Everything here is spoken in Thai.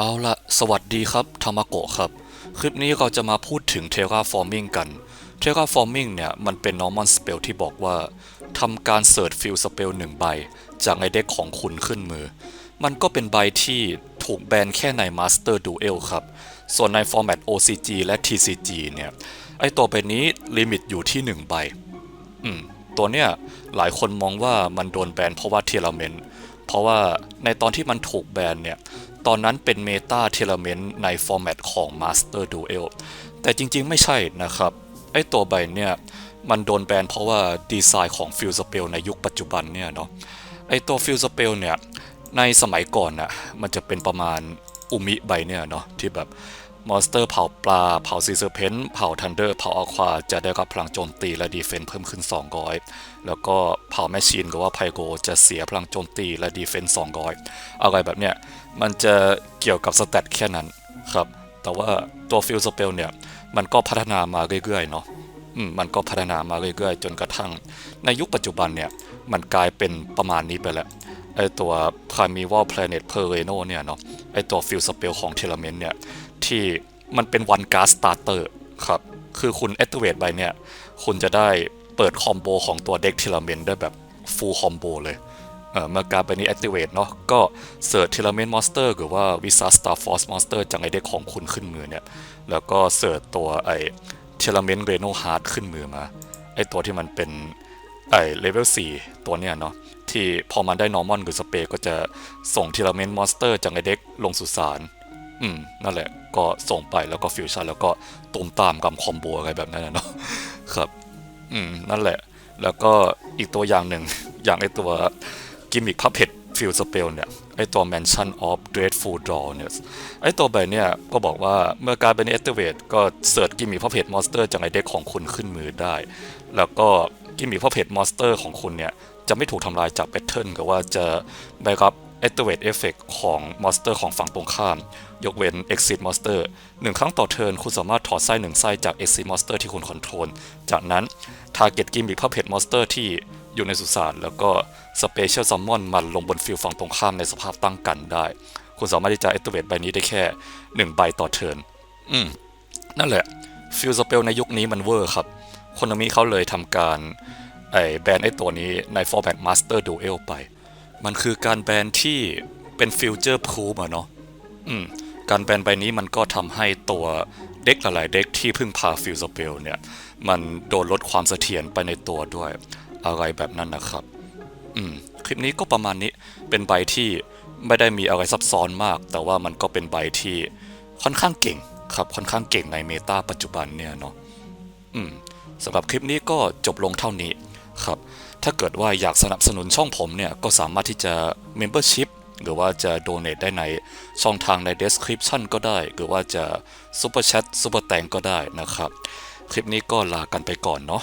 เอาละสวัสดีครับธรรมโกะครับ คลิปนี้เราจะมาพูดถึง Terraforming กัน Terraforming เนี่ย มันเป็น normal spell ที่บอกว่าทำการเสิร์ชฟิลสเปลหนึ่งใบ จากในเด็กของคุณขึ้นมือ มันก็เป็นใบที่ถูกแบนแค่ใน Master Duel ครับ ส่วนใน Format OCG และ TCG เนี่ย ไอตัวใบนี้ลิมิตอยู่ที่ 1 ใบ อืม ตัวเนี้ยหลายคนมองว่ามันโดนแบนเพราะว่าเทเลเมนต์ เพราะว่าในตอนที่มันถูกแบนเนี่ย ตอนนั้นเป็นเมตาเทเลเมนต์ในฟอร์แมตของ Master Duel แต่จริงๆไม่ใช่นะครับ ไอตัวใบเนี่ย มันโดนแบนเพราะว่าดีไซน์ของฟิลสเปลในยุคปัจจุบันเนี่ยเนาะไอตัวฟิลสเปลเนี่ย ในสมัยก่อนน่ะมันจะเป็นประมาณอุมิใบเนี่ยเนาะที่แบบ มอนสเตอร์เผาปลา เผาซีเซอร์เพนเผาทันเดอร์ เผาอควา จะได้รับพลังโจมตีและดีเฟนส์เพิ่มขึ้น 200 แล้วก็เผาแมชชีนหรือว่าไพโกจะเสียพลังโจมตีและดีเฟนส์200 อะไรแบบเนี้ย มันจะเกี่ยวกับสเตตแค่นั้นครับ แต่ว่าตัวฟิลสเปลเนี่ย มันก็พัฒนามาเรื่อยๆเนาะอืมมันก็พัฒนามาเรื่อยๆ จนกระทั่ง ในยุคปัจจุบันเนี่ย มันกลายเป็นประมาณนี้ไปแล้ว ไอตัว Primeval Planet p e r e n o เนี่ยเนาะไอตัวฟิลสเปลของ t e l a m e n t เนี่ย ที่มันเป็น one card starter ครับ คือคุณ activate ไปเนี่ย คุณจะได้เปิดคอมโบของตัวเด็ก t e l a m e n t ได้แบบ full combo เลยเอ่อเมื่อการไปนี้ activate เนาะก็เสิร์ช t e l a m e n t monster หรือว่า Wizard Star Force monster จากไอเด็กของคุณขึ้นมือเนี่ย แล้วก็เสิร์ชตัวไอ t e l a m e n t Reno Heart ขึ้นมือมาไอตัวที่มันเป็นไอเลเวล4ตัวเนี้ยเนาะ ที่พอมันได้นอร์มอนหรือสเปรก็จะส่งทีละเมนมอนสเตอร์จากไอเด็กลงสุสานอืม นั่นแหละก็ส่งไปแล้วก็ฟิวชั่นแล้วก็ตุมตามกับคอมโบอะไรแบบนั้นเนาะครับ อืม นั่นแหละ แล้วก็อีกตัวอย่างหนึ่ง อย่างไอตัวกิมมิคพับเพ็ดฟิลสเปลเนี่ย ไอตัว Mansion of Dreadful Draw เนี่ยไอตัวใบเนี่ยก็บอกว่าเมื่อการเป็น activate ก็เสิร์ชกิมมิคพับเพดมอนสเตอร์จากไอเด็กของคุณขึ้นมือได้ แล้วก็กิมมิคพับเพดมอนสเตอร์ของคุณเนี่ย จะไม่ถูกทำลายจากแพทเทิร์นหรือว่าจะได้รับ activate effect ของมอนสเตอร์ของฝั่งตรงข้าม ยกเว้น exit monster หนึ่งครั้งต่อเทิร์นคุณสามารถถอดไส้หนึ่งไส้จาก exit monster ที่คุณคอนโทรลจากนั้น target gimmick puppet monster ที่ อยู่ในสุสานแล้วก็ special summon มันลงบนฟิลฝั่งตรงข้ามในสภาพตั้งกันได้ คุณสามารถที่จะ activate ใบนี้ได้แค่ 1 ใบต่อเทิร์นอืม นั่นแหละฟิลสเปลในยุคนี้มันเวอร์ครับคนมิเขาเลยทำการไอแบนไอตัวนี้ในฟอร์แมต Master Duel ไป มันคือการแบนที่เป็นฟิวเจอร์พูมอะเนาะอืมการแบนใบนี้มันก็ทำให้ตัวเด็กหลายๆเด็กที่เพิ่งพาฟิลสเปลเนี่ย มันโดนลดความเสถียรไปในตัวด้วย อะไรแบบนั้นนะครับ อืม คลิปนี้ก็ประมาณนี้ เป็นใบที่ไม่ได้มีอะไรซับซ้อนมาก แต่ว่ามันก็เป็นใบที่ค่อนข้างเก่งครับ ค่อนข้างเก่งในเมตาปัจจุบันเนี่ยเนาะ อืมสำหรับคลิปนี้ก็จบลงเท่านี้ครับ ถ้าเกิดว่าอยากสนับสนุนช่องผมเนี่ย ก็สามารถที่จะ Membership หรือว่าจะ Donate ได้ในช่องทางใน Description ก็ได้ หรือว่าจะ Super Chat Super แตงก็ได้นะครับ คลิปนี้ก็ลากันไปก่อนเนาะ